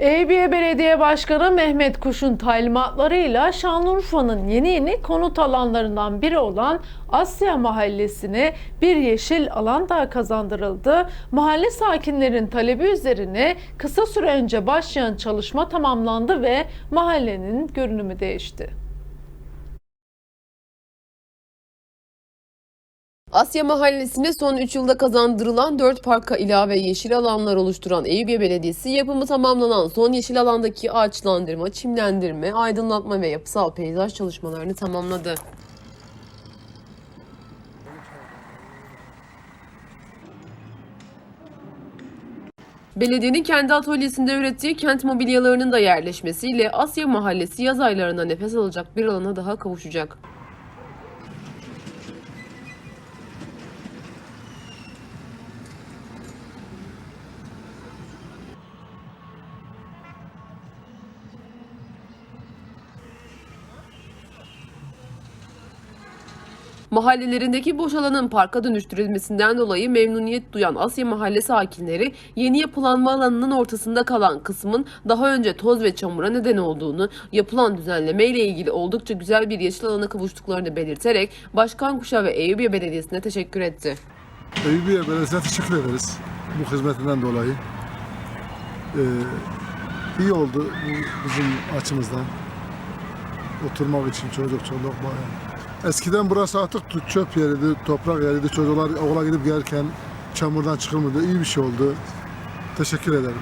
Eyüpiye Belediye Başkanı Mehmet Kuş'un talimatlarıyla Şanlıurfa'nın yeni yeni konut alanlarından biri olan Asya Mahallesi'ne bir yeşil alan daha kazandırıldı. Mahalle sakinlerin talebi üzerine kısa süre önce başlayan çalışma tamamlandı ve mahallenin görünümü değişti. Asya Mahallesi'ne son 3 yılda kazandırılan 4 parka ilave yeşil alanlar oluşturan Eyüpiye Belediyesi yapımı tamamlanan son yeşil alandaki ağaçlandırma, çimlendirme, aydınlatma ve yapısal peyzaj çalışmalarını tamamladı. Belediyenin kendi atölyesinde ürettiği kent mobilyalarının da yerleşmesiyle Asya Mahallesi yaz aylarında nefes alacak bir alana daha kavuşacak. Mahallelerindeki boş alanın parka dönüştürülmesinden dolayı memnuniyet duyan Asya Mahalle sakinleri yeni yapılanma alanının ortasında kalan kısmın daha önce toz ve çamura neden olduğunu, yapılan düzenleme ile ilgili oldukça güzel bir yeşil alana kavuştuklarını belirterek Başkan Kuşa ve Eyüpiye Belediyesi'ne teşekkür etti. Eyüpiye Belediyesi'ne teşekkür ederiz bu hizmetinden dolayı. Ee, iyi oldu bizim açımızdan. Oturmak için çocuk çoluk bayağı. Eskiden burası artık çöp yeriydi, toprak yeriydi. Çocuklar okula gidip gelirken çamurdan çıkılmadı. İyi bir şey oldu. Teşekkür ederim.